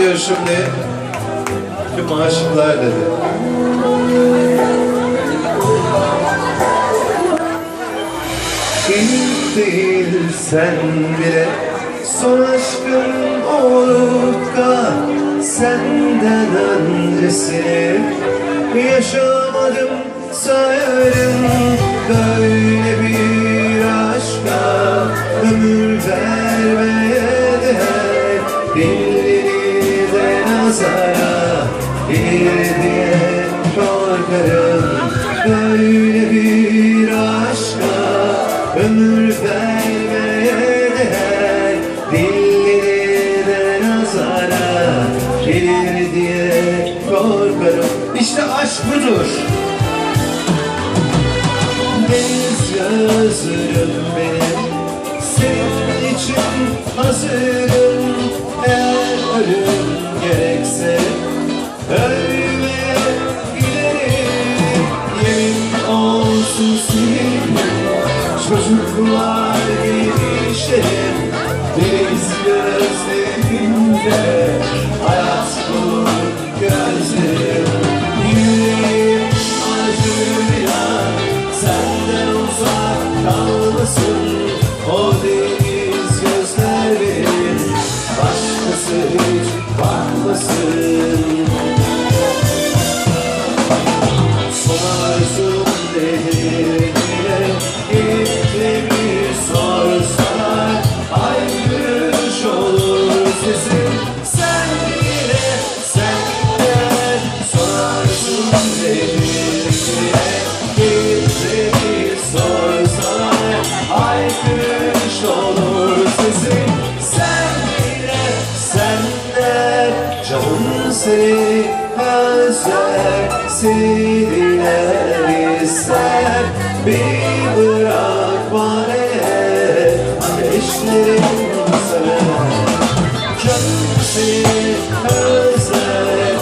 diyor şimdi. Tüm aşıklar dedi. İlk değil sen bile Son aşkım da Senden öncesini Yaşamadım sayarım Böyle bir aşka Ömür vermeye değer diye korkarım Böyle bir aşka Ömür vermeye değer Dilleri de nazara diye korkarım İşte aşk budur. Deniz gözlüm benim. Senin için hazırım. Eğer ölüm senin Çocuklar işlerim Deniz gözlerinde hasret özler Seni dinler ister Bir bırak bana Ateşlerin sarı Canım seni özler